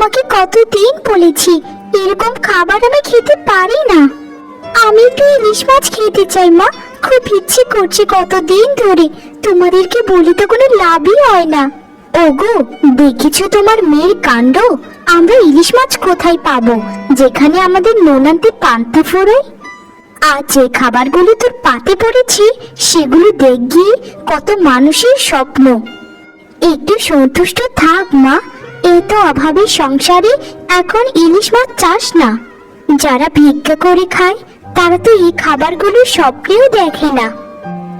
তোমাকে কতদিন বলেছি, এরকম খাবার আমি খেতে পারি না। আমি তো ইলিশ মাছ খেতে চাই, মা। খুব ইচ্ছে করছে কতদিন ধরে। তোমাদেরকে বলি তো কোনো লাভই হয় না। ওগো, দেখেছ তোমার মেয়ের কাণ্ড? আমরা ইলিশ মাছ কোথায় পাবো? যেখানে আমাদের নোনান্তে পান্তা ফোড়ে? আর যে খাবারগুলো তোর পাতে পড়েছে, সেগুলো দেখবি, কত মানুষের স্বপ্ন। একটু সন্তুষ্ট থাক, মা। এ তো অভাবের সংসারে এখন ইলিশ মাছ চাষ না। যারা ভিক্ষা করে খায়, তারা তো এই খাবারগুলো স্বপ্নেও দেখে না।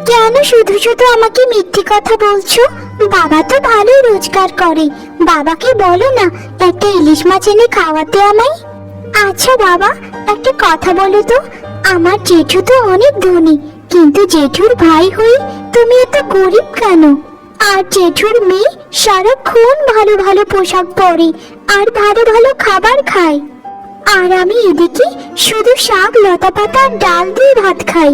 কেন শুধু শুধু আমাকে মিথ্যে কথা বলছো? বাবা তো ভালোই রোজগার করে। বাবাকে বলো না, একটা ইলিশ মাছ এনে খাওয়াতে আমায়। আচ্ছা বাবা, একটা কথা বলো তো। আমার জেঠু তো অনেক ধনী, কিন্তু জেঠুর ভাই হয়ে তুমি এত গরিব কেন? আর জেঠুর মেয়ে সারাক্ষণ ভালো ভালো পোশাক পরে আর ভালো ভালো খাবার খায় আর আমি এদিকে শুধু শাক লতা পাতা ডাল দিয়ে ভাত খাই।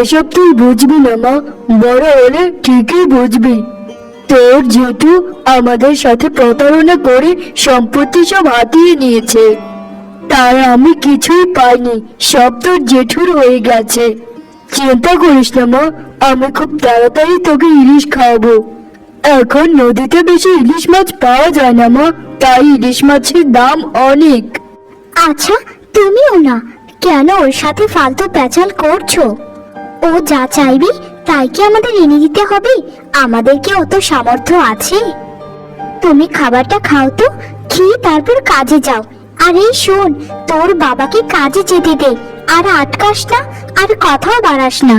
এসব তুই বুঝবি না মা, বড় হলে ঠিকই বুঝবি। তোর জেঠু আমাদের সাথে প্রতারণা করে সম্পত্তি সব হাতিয়ে নিয়েছে। তাই আমি কিছুই পাইনি, সব তোর জেঠুর হয়ে গেছে। চিন্তা করিস না মা, আমি খুব তাড়াতাড়ি তোকে ইলিশ খাওয়াবো। এখন নদীতে বেশি ইলিশ মাছ পাওয়া যায় না মা, তাই ইলিশ মাছের দাম অনেক। আচ্ছা তুমিও না, কেন ওর সাথে ফালতু প্যাচাল করছ? ও যা চাইবে, তাই কি আমাদের এনে দিতে হবে? আমাদের কি অত সামর্থ্য আছে? তুমি খাবারটা খাও তো, খেয়ে তারপর কাজে যাও। আর এই শোন, তোর বাবাকে কাজে যেতে দে, আর আটকাস না, আর কথাও বাড়াস না।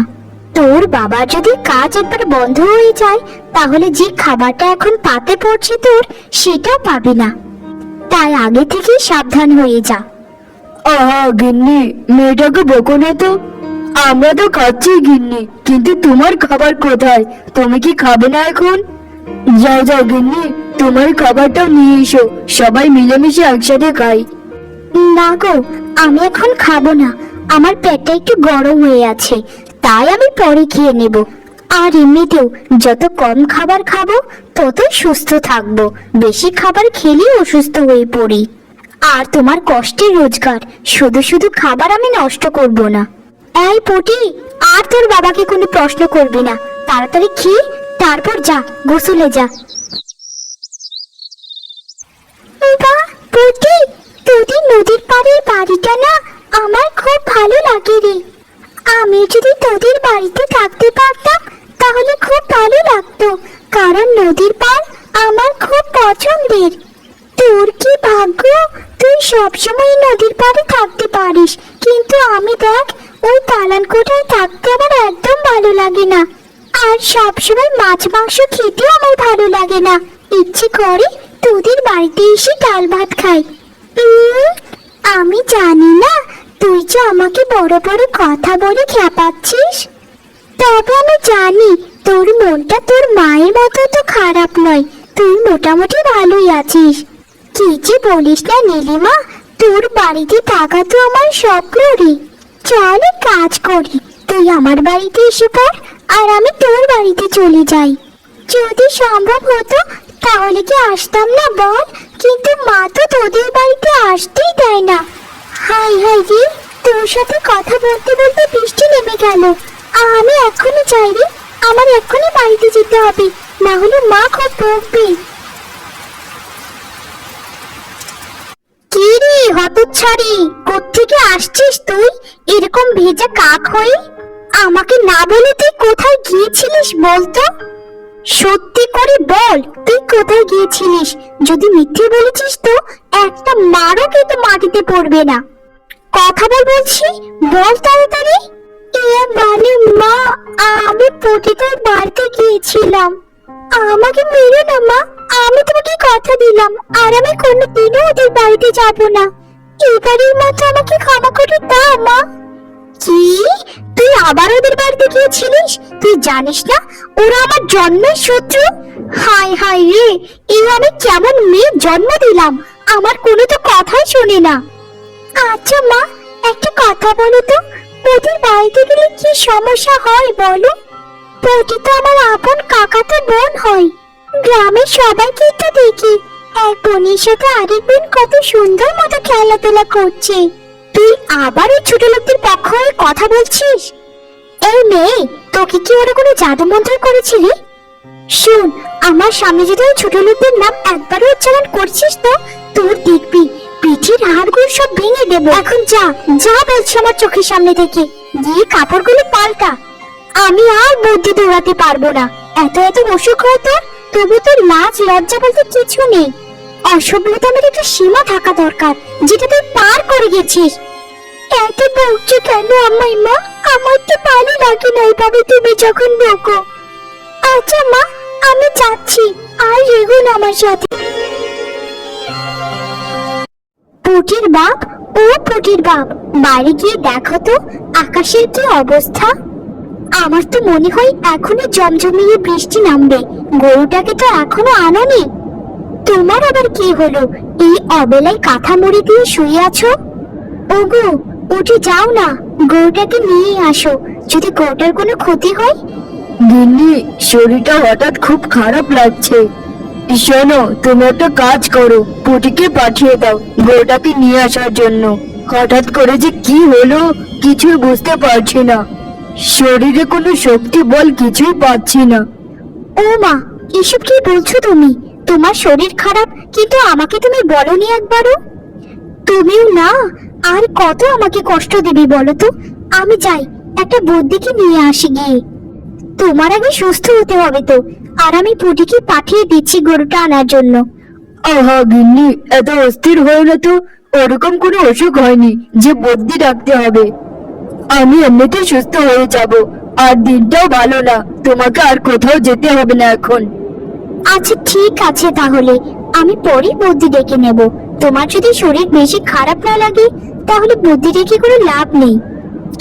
তোর বাবা যদি কাজ একবার বন্ধ হয়ে যায় তাহলে যে খাবারটা এখন পাতে পড়ছে তোর সেটাও পাবি না। তাই আগে থেকেই সাবধান হয়ে যা। আহা গিন্নি মেয়েটাকে বকো না তো। আমরা তো খাচ্ছি গিন্নি কিন্তু তোমার খাবার কোথায়? তুমি কি খাবে না এখন? যাও যাও গিন্নি তোমার খাবারটাও নিয়ে এসো। সবাই মিলেমিশে একসাথে খাই। না গো আমি এখন খাব না। আমার পেটটা একটু গরম হয়ে আছে। তাই আমি পরে খেয়ে নেব। আর এমনিতেও যত কম খাবার খাব, ততই সুস্থ থাকব। বেশি খাবার খেলেই অসুস্থ হয়ে পড়ি। আর তোমার কষ্টের রোজগার, শুধু শুধু খাবার আমি নষ্ট করব না। এই পটি, আর তোর বাবাকে কোনো প্রশ্ন করবি না। তাড়াতাড়ি খেয়ে, তারপর যা, গোসলে যা। বাহ পুটি, তোদের নদীর পাড়ের বাড়িটা না আমার খুব ভালো লাগে রে। আমি যদি তোদের বাড়িতে থাকতে পারতাম, তাহলে খুব ভালো লাগতো, কারণ নদীর পার আমার খুব পছন্দের। তোর কি ভাগ্য? তুই সবসময় নদীর পাড়ে থাকতে পারিস, কিন্তু আমি দেখ, ওই দালান কোঠায় থাকতে আমার একদম ভালো লাগে না। আর সবসময় মাছ, মাংস খেতেও আমার ভালো লাগে না। ইচ্ছে করে তোদের বাড়িতে এসে ডাল ভাত খাই। আমি জানি না তুই যে আমাকে বড় বড় কথা বলে খেপাচ্ছিস? তবে আমি জানি তোর মনটা তোর মায়ের মতো তো খারাপ নয়। তুই মোটামুটি ভালোই আছিস। কি যে বলিস না নীলিমা, তোর বাড়িতে থাকা তো আমার স্বপ্ন রে চল কাজ করি, তুই আমার বাড়িতে এসে পড় আর আমি তোর বাড়িতে চলে যাই। যদি সম্ভব হতো তাহলে কি আসতাম না বল? কিন্তু মা তো তোদের বাড়িতে আসতেই দেয় না। হাই হাই রে তোর সাথে কথা বলতে বলতে বৃষ্টি নেমে গেল। আমি এখনই চাই আমার এখনই বাড়িতে যেতে হবে, না হলে মা খুব বকবে। কি রে, হতচ্ছাড়ি, কোত্থেকে আসছিস তুই? এরকম ভেজা কাক হয়ে? আমাকে না বলে তুই কোথায় গিয়েছিলিস বলতো? সত্যি করে বল, তুই কোথায় গিয়েছিলিস? যদি মিথ্যে বলেছিস তো, একটা মারও কিন্তু মাটিতে পড়বে না। কথা বল বলছি, বল তাড়াতাড়ি। এ মানে মা, আমি পতিতার বাড়িতে গিয়েছিলাম। আমাকে মেরো না মা, আমি তোমাকে কথা দিলাম, আর আমি কোনোদিনও ওদের বাড়িতে যাব না। এবারের মতো আমাকে ক্ষমা করে দাও মা। কি? তুই আবার ওদের বাড়িতে গিয়েছিলিস? তুই জানিস না, ওরা আমার জন্মের শত্রু? হায় হায় রে, এই আমি কেমন মেয়ে জন্ম দিলাম? আমার কোনো তো কথাই শোনে না। আচ্ছা মা, একটা কথা বলো তো, ওদের বাড়িতে গেলে কি সমস্যা হয় বলো? পটি তো আমার আপন কাকাতো বোন হয়। গ্রামের সবাইকে তো দেখি। এক বোনের সাথে আরেক বোন কত সুন্দর মতো খেলাধুলা করছে। তুই আবার ওই ছোট লোকদের পক্ষ হয়ে কথা বলছিস? এই মেয়ে, তোকে কি ওরা কোনো জাদু মন্ত্র করেছিলি? শোন, আমার সামনে যদি ওই ছোট লোকদের নাম একবারও উচ্চারণ করছিস তো, তোর দেখবি পিঠের হাড়গুলো সব ভেঙে দেবো। এখন যা যা বলছি আমার চোখের সামনে থেকে, গিয়ে কাপড়গুলো পাল্টা। আমি আর বুদ্ধি দৌড়াতে পারব না। এত এত অসুখ হয় তোর, তবু তোর লাজ লজ্জা বলতে কিছু নেই। অসভ্যতামের একটা সীমা থাকা দরকার, যেটা তুই পার করে গেছিস। এত বকছো কেন আমায়, মা? আমার তো ভালো লাগে না এইভাবে তুমি যখন বকো। আচ্ছা মা, আমি যাচ্ছি। আর রেগুন আমার সাথে। পুটির বাপ ও পুটির বাপ, বাড়ি গিয়ে দেখো তো আকাশের কি অবস্থা। আমার তো মনে হয় এখনও জমজমিয়ে বৃষ্টি নামবে। গরুটাকে তো এখনও আনোনি। তোমার আবার কি হলো? এই অবেলায় কাঁথা মুড়ি দিয়ে শুয়ে আছো? ওগো উঠে যাও না গরুটাকে নিয়ে আসো যদি গরুটার কোনো ক্ষতি হয়? গিন্নি শরীরটা হঠাৎ খুব খারাপ লাগছে। শোনো তুমি একটা কাজ করো পুটিকে পাঠিয়ে দাও গোটাকে নিয়ে আসার জন্য। হঠাৎ করে যে কি হলো কিছুই বুঝতে পারছি না। শরীরে কোনো শক্তি বল কিছুই পাচ্ছি না। ও মা এসব কি বলছো তুমি? তোমার শরীর খারাপ, কিন্তু আমাকে তুমি বলনি একবারও? তুমিও না, আর কত আমাকে কষ্ট দেবে বলো তো? আমি যাই, একটা বুদ্ধিকে নিয়ে আসি গিয়ে। তোমার আগে সুস্থ হতে হবে তো, আর আমি পুটিকে পাঠিয়ে দিচ্ছি গরুটা আনার জন্য। আহা গিন্নি, এত অস্থির হয়ে না তো? ওরকম কোনো অসুখ হয়নি যে বদ্যি ডাকতে হবে। আমি এমনিতে সুস্থ হয়ে যাব, আর দিনটাও ভালো না, তোমাকে আর কোথাও যেতে হবে না এখন। আচ্ছা ঠিক আছে তাহলে। আমি পরে বুদ্ধি ডেকে নেব। তোমার যদি শরীর বেশি খারাপ না লাগে, তাহলে বুদ্ধি ডেকে কোনো লাভ নেই।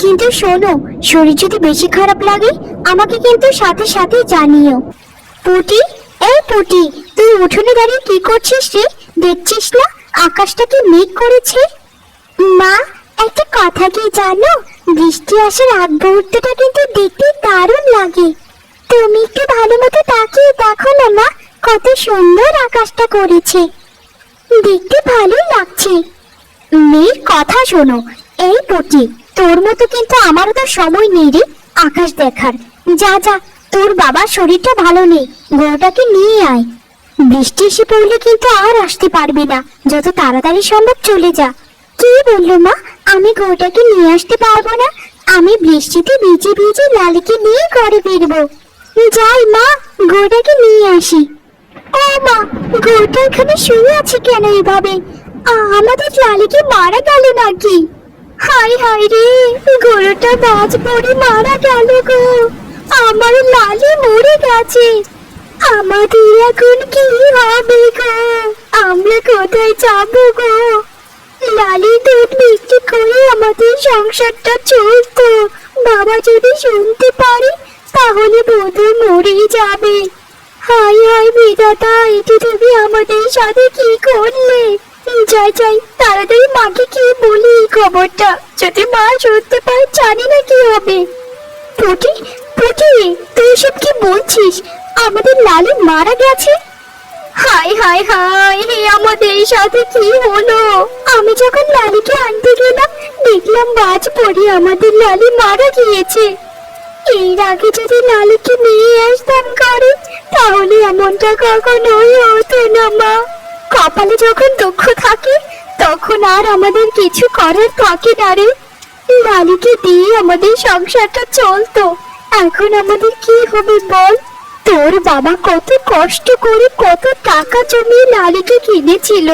কিন্তু শোনো, শরীর যদি বেশি খারাপ লাগে, আমাকে কিন্তু সাথে সাথে জানিও। পুটি, এই পুটি, তুই উঠোনে দাঁড়িয়ে কি করছিস রে? দেখছিস না, আকাশটা কি মেঘ করেছে? মা, একটা কথা কি জানো? বৃষ্টি আসার আগ মুহূর্তটা কিন্তু দেখতে দারুণ লাগে। তুমি একটু ভালো মতো তাকিয়ে দেখো না মা, কত সুন্দর আকাশটা করেছে। দেখতে ভালোই লাগছে। মেয়ের কথা শোনো, এই পটি তোর মতো কিন্তু আমারও তো সময় নেই রে আকাশ দেখার। যা যা, তোর বাবার শরীরটা ভালো নেই, গরুটাকে নিয়ে আয়। বৃষ্টি এসে পড়লে কিন্তু আর আসতে পারবি না, যত তাড়াতাড়ি সম্ভব চলে যা। কি বলল মা, আমি গরুটাকে নিয়ে আসতে পারব না? আমি বৃষ্টিতে ভিজে ভিজে লালিকে নিয়ে ঘরে ফিরবো। যাই, মা গরুটাকে নিয়ে আসি। ও, মা গরুটা এখানে শুয়ে আছে কেন এভাবে? আমাদের লালিকে মারা গেল নাকি? হাই হাই রে গরুটা বাজ পড়ে মারা গেল গো। আমার লালি মরে গেছে। আমাদের এখন কি হবে গো? আমরা কোথায় যাব গো? লালি দুধ বিক্রি করে আমাদের সংসারটা চলতো। বাবা যদি শুনতে পারে তাহলে বোধহয় মরেই যাবে। হাই হাই বিধাতা, এটি তুমি আমাদের সাথে কি করলে? যাই যাই, তাড়াতাড়ি মাকে কি বলি এই খবরটা। যদি মা শুনতে পারে জানি না কি হবে। পুটি পুটি, তুই সব কি বলছিস? আমাদের লালি মারা গেছে? হাই হাই হাই হে আমাদের সাথে কি হলো? আমি যখন লালিকে আনতে গেলাম, দেখলাম বাজ পড়ে আমাদের লালি মারা গিয়েছে। এর আগে যদি লালিকে নিয়ে আসতাম করে তাহলে এমনটা কখনোই হতো না, মা। কপালে যখন দুঃখ থাকে, তখন আর আমাদের কিছু করার থাকে না রে। লালিকে দিয়ে আমাদের সংসারটা চলতো। এখন আমাদের কি হবে বল? তোর বাবা কত কষ্ট করে কত টাকা জমিয়ে লালিকে কিনেছিল।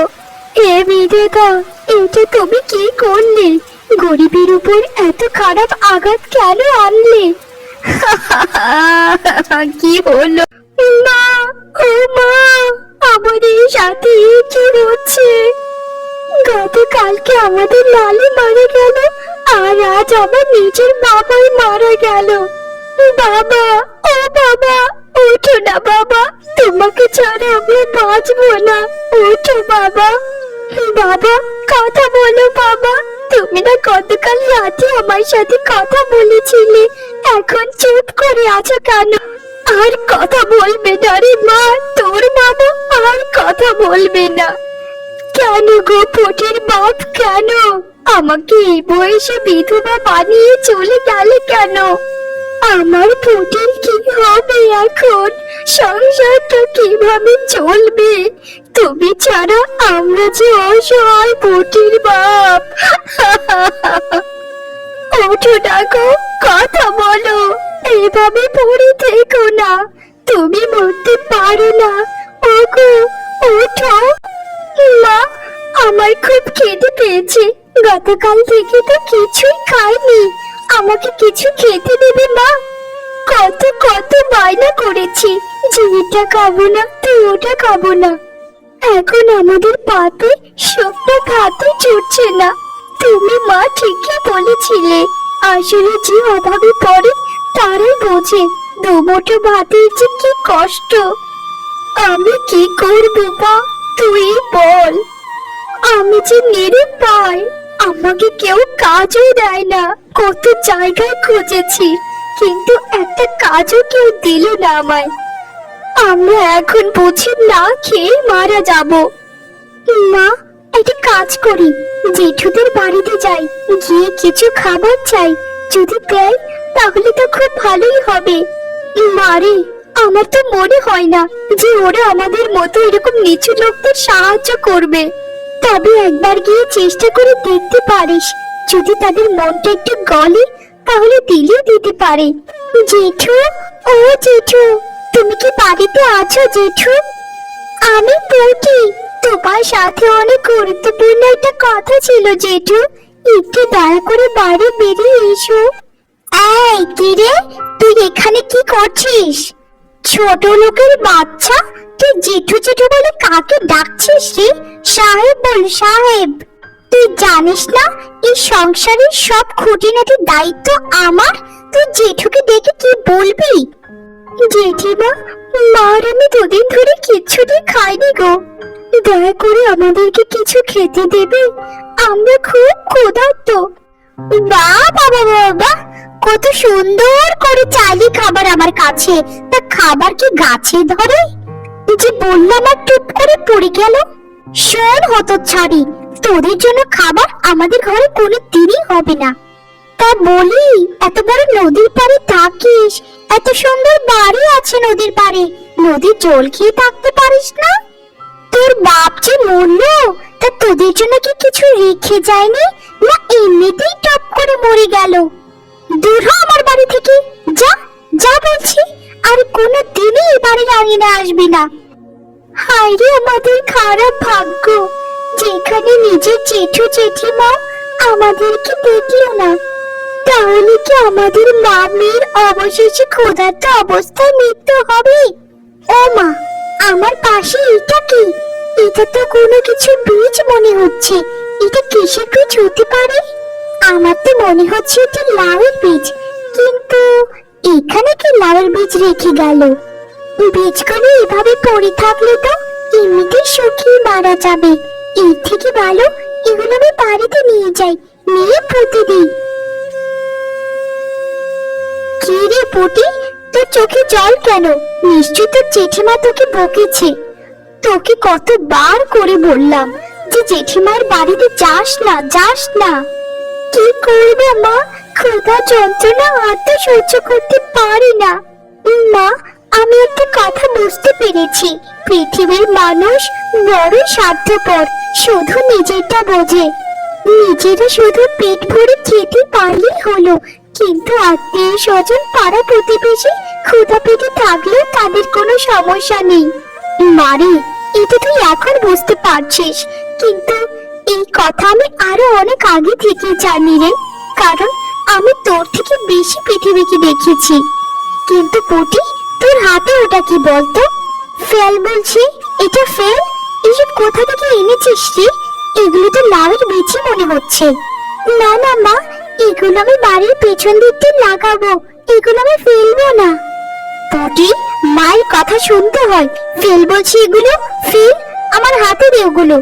এ বিধেকা এটা তুমি কি করলে? গরিবের উপর এত খারাপ আঘাত কেন আনলে? কি হলো? মা ও মা, আমাদের সাথে কি হচ্ছে? গতকালকে আমাদের লালি মারা গেল, আর আজ আমার নিজের বাবাই মারা গেল। বাবা, ও বাবা, ওঠো না বাবা, তোমাকে ছাড়া আমরা বাঁচবো না। ওঠো বাবা। বাবা, কথা বলো বাবা। তুমি না গতকাল রাতে আমার সাথে কথা বলেছিলে এখন চুপ করে আছো কেন? আর কথা বলবে না রে মা, তোর বাবা আর কথা বলবে না। কেন গো পুটির বাপ, কেন? আমাকে এই বয়সে বিধবা বানিয়ে চলে গেলে কেন? আমার পুটির কি হবে এখন? সংসারটা কীভাবে চলবে? তুমি ছাড়া আমরা যে অসহায় পুটির বাপ। ওঠো ডাকো কথা বলো। এভাবে পড়ে থেকো না। তুমি মরতে পারো না। ওগো, ওঠো। মা, আমার খুব খিদে পেয়েছে। গতকাল থেকে তো কিছুই খাইনি। আমাকে কিছু খেতে দেবে মা? কত কত বায়না করেছি। যে এটা খাব না, তো ওটা খাব না। এখন আমাদের পাতে শুকনো ভাতও জুটছে না। তুমি মা ঠিকই বলেছিলে। আসলে যে অভাবে পড়ে, তারাই বোঝে দুমুঠো ভাতের যে কি কষ্ট। আমি কি করব মা? তুই বল। আমি যে মেরে পাই, আমাকে কেউ কাজও দেয় না। কত জায়গায় খুঁজেছি, কিন্তু একটা কাজও কেউ দিল না আমায়। আমরা এখন বুঝি না খেয়ে মারা যাব। মা একটা কাজ করি। জেঠুদের বাড়িতে যাই, গিয়ে কিছু খাবার চাই। যদি দেয়, তাহলে তো খুব ভালোই হবে। মারে আমার তো মনে হয় না যে ওরা আমাদের মতো এরকম নিচু লোকদের সাহায্য করবে। তবে একবার গিয়ে চেষ্টা করে দেখতে পারিস। যদি তাদের মনটা একটু গলে, তাহলে দিলেও দিতে পারে। জেঠু, ও জেঠু, তুমি কি বাড়িতে আছো জেঠু? আমি বলছি তোমার সাথে অনেক গুরুত্বপূর্ণ একটা কথা ছিল, জেঠু। একটু দয়া করে বাইরে বেরিয়ে এসো। এই কিরে তুই এখানে কি করছিস? ছোট লোকের বাচ্চা? তুই জেঠু জেঠু বলে কাকে ডাকছিস রে? সাহেব বল, সাহেব। তুই জানিস না, এই সংসারের সব খুঁটিনাটি দায়িত্ব আমার? তুই জেঠুকে ডেকে কি বলবি? জেঠিমা, মার আমি দুদিন ধরে কিচ্ছুটি খাইনি গো। দয়া করে আমাদেরকে কিছু খেতে দেবে? আমরা খুব ক্ষুধার্ত। বাবা বাবা কত সুন্দর করে খাবার আমার কাছে। তা খাবার কি গাছে ধরে? যে বললাম আর টুপ করে পড়ে গেল। শোন হতো ছাড়ি তোদের জন্য খাবার আমাদের ঘরে কোনো দিনই হবে না। তা বলি, এত বড় নদীর পাড়ে থাকিস? এত সুন্দর বাড়ি আছে নদীর পাড়ে। নদীর জল খেয়ে থাকতে পারিস না? মরলো? তা তোদের জন্য কি কিছু রেখে যায়নি? না এমনিতেই টপ করে মরে গেল। দূর আমার বাড়ি থেকে। যা যা বলছি। আর কোনো দিনই এই বাড়ির আঙিনে আসবি না। হায় আমাদের খারাপ ভাগ্য। যেখানে নিজের জেঠু জেঠিমা আমাদেরকে দেখল না, তাহলে কি আমাদের মামির অবশেষে ক্ষুধার্ত অবস্থায় মৃত্যু হবে? ও মা, আমার পাশে এটা কি? এটা তো কোনো কিছু বীজ মনে হচ্ছে। এটা কিসের বীজ হতে পারে? আমার তো মনে হচ্ছে এটা লাউয়ের বীজ। কিন্তু এখানে কি লাউয়ের বীজ রেখে গেল? বীজগুলো এভাবে পড়ে থাকলে তো এমনিতেই শুকিয়ে মারা যাবে। এর থেকে ভালো এগুলো আমি বাড়িতে নিয়ে যাই, নিয়ে পুঁতে দিই। কি রে পুটি তোর চোখে জল কেন? নিশ্চয় তোর জেঠিমা তোকে বকেছে। তোকে কতবার করে বললাম যে জেঠিমার বাড়িতে যাস না যাস না। কি করব মা? ক্ষুধা, যন্ত্রণা আর তো সহ্য করতে পারি না। মা, আমি একটা কথা বুঝতে পেরেছি। পৃথিবীর মানুষ বড় স্বার্থপর, শুধু নিজেরটা বোঝে। নিজেরা শুধু পেট ভরে খেতে পারলেই হলো, কিন্তু আত্মীয় স্বজন পাড়া প্রতিবেশী ক্ষুধা পেটে থাকলেও তাদের কোনো সমস্যা নেই। মারে এটা তুই এখন বুঝতে পারছিস। কিন্তু এই কথা আমি আরও অনেক আগে থেকে জানি রে। কারণ আমি তোর থেকে বেশি পৃথিবীকে দেখেছি। কিন্তু পুটি, তোর হাতে ওটা কি বলতো? ফেল বলছি, এটা ফেল? এসব কোথা থেকে এনেছিস রে? এগুলো তো লাউয়ের বীজই মনে হচ্ছে। না না, মা, এগুলো আমি বাড়ির পেছন দিক দিয়ে লাগাবো। এগুলো আমি ফেলব না। পুটি মায়ের কথা শুনতে হয়। ফেল বলছি এগুলো, ফেল আমার হাতে দে ওগুলো।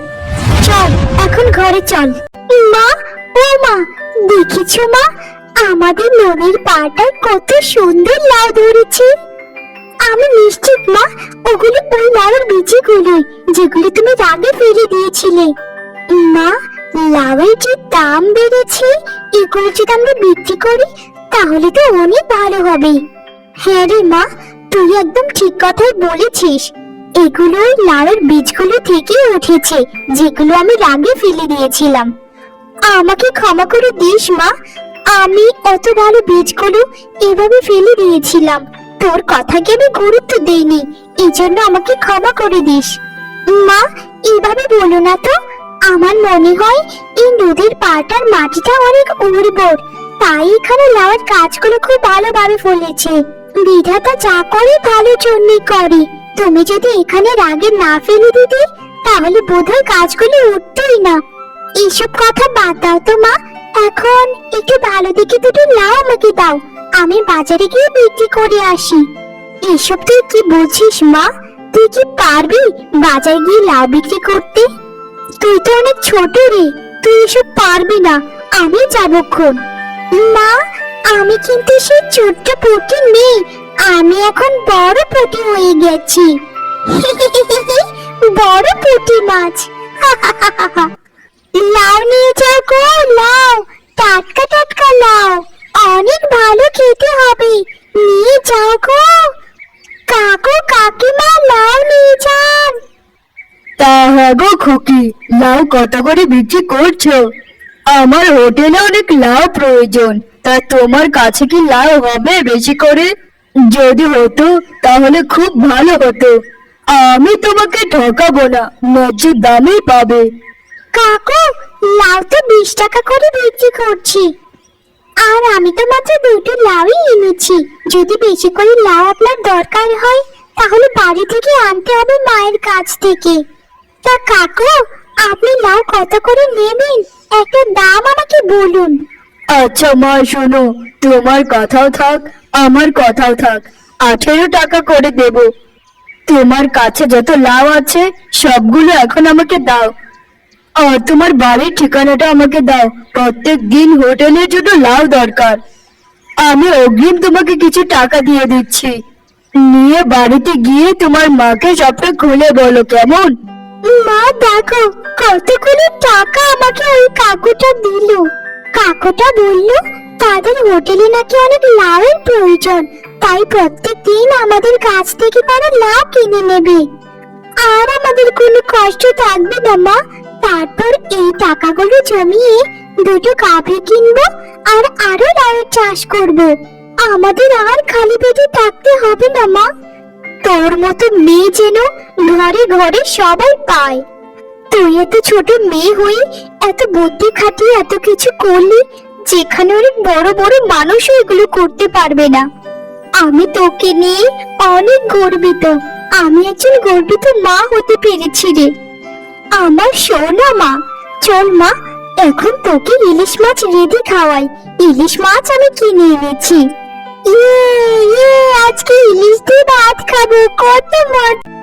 চল, এখন ঘরে চল। মা, ও মা, দেখেছ মা? আমাদের নদীর পাড়টায় কত সুন্দর লাউ ধরেছে। আমি নিশ্চিত মা, ওগুলো ওই লাউয়ের বীজগুলোই, যেগুলো তুমি রাগে ফেলে দিয়েছিলে। মা, লাউয়ের যে দাম বেড়েছে, এগুলো যদি আমরা বিক্রি করি, তাহলে তো অনেক ভালো হবে। হ্যাঁ রে মা তুই একদম ঠিক কথাই বলেছিস। এগুলো ওই লাউয়ের বীজগুলো থেকে উঠেছে, যেগুলো আমি রাগে ফেলে দিয়েছিলাম। আমাকে ক্ষমা করে দিস, মা। আমি অত ভালো বীজগুলো এভাবে ফেলে দিয়েছিলাম। তোর কথাকে আমি গুরুত্ব দেইনি, এজন্য আমাকে ক্ষমা করে দিস। মা, এভাবে বলো না তো। আমার মনে হয় এই নদীর পাটার মাটিটা অনেক উর্বর। তাই এখানে লাউয়ের গাছগুলো খুব ভালোভাবে ফলেছে। বিধাতা যা করে ভালোর জন্যই করে। তুমি যদি এখানে রাগে না ফেলে দিতে, তাহলে বোধহয় উঠতোই না। এইসব কথা বাদ দাও তো, মা। এখন একটু ভালো দেখে দুটো আমাকে দাও। আমি বাজারে গিয়ে বিক্রি করে আসি। এসব তুই কি বলছিস মা? তুই কি পারবি বাজারে গিয়ে লাউ বিক্রি করতে? তুই তো অনেক ছোট রে। তুই এসব পারবি না। আমি যাবক্ষণ মা আমি কিন্তু সেই ছোট্ট পুটি নেই আমি এখন বড় পুটি হয়ে গেছি। বড় পুটি মাছ লাউ নিয়ে যাও গো লাউ টাটকা টাটকা লাউ অনেক ভালো খেতে হবে। নিয়ে যাও গো। কাকু, কাকিমা লাউ নিয়ে যান। তা হ্যাঁ গো খুকি লাউ কত করে বিক্রি করছ? আমার হোটেলে অনেক লাউ প্রয়োজন। তা তোমার কাছে কি লাউ হবে? বেশি করে যদি হতো, তাহলে খুব ভালো হতো। আমি তোমাকে ঠকাবো না ন্যায্য দামেই পাবে। কাকু, লাউ তো বিশ টাকা করে বিক্রি করছি। আর আমি তো মাত্র দুটো লাউই এনেছি। যদি বেশি করে লাউ আপনার দরকার হয়, তাহলে বাড়ি থেকে আনতে হবে মায়ের কাছ থেকে। তা কাকু, আপনি লাউ কত করে নেবেন? একটা দাম আমাকে বলুন। আচ্ছা মা, শোনো, তোমার কথাও থাক, আমার কথাও থাক। আঠেরো টাকা করে দেব। তোমার কাছে যত লাভ আছে, সবগুলো এখন আমাকে দাও। আর তোমার বাড়ির ঠিকানাটা আমাকে দাও। প্রত্যেক দিন হোটেলের জন্য লাভ দরকার। আমি অগ্রিম তোমাকে কিছু টাকা দিয়ে দিচ্ছি। নিয়ে বাড়িতে গিয়ে তোমার মাকে সবটা খুলে বলো, কেমন? মা, দেখো, কতগুলো টাকা আমাকে ওই কাকুটা দিল। কাকুটা বলল, তাদের হোটেলে নাকি অনেক লাভের প্রয়োজন। তাই প্রত্যেক দিন আমাদের কাছ থেকে তারা লাভ কিনে নেবে। আর আমাদের কোনো কষ্ট থাকবে না, মা। তারপর এই টাকাগুলো জমিয়ে দুটো কাপড় কিনবো আর আরও লাউয়ের চাষ করব। আমাদের আর খালি পেটে থাকতে হবে না, মা। তোর মতো মেয়ে যেন ঘরে ঘরে সবাই পায়। তুই এত ছোট মেয়ে হয়ে এত বুদ্ধি খাটিয়ে এত কিছু করলি, যেখানে অনেক বড় বড় মানুষও এগুলো করতে পারবে না। আমি তোকে নিয়ে অনেক গর্বিত। আমি একজন গর্বিত মা হতে পেরেছি রে। আমার সোনা মা, চল মা, এখন তোকে ইলিশ মাছ রেডি খাওয়াই। ইলিশ মাছ আমি কিনে এনেছি। ইয়ে ইয়ে আজকে ইলিশ দিয়ে ভাত খাব, কত মজা।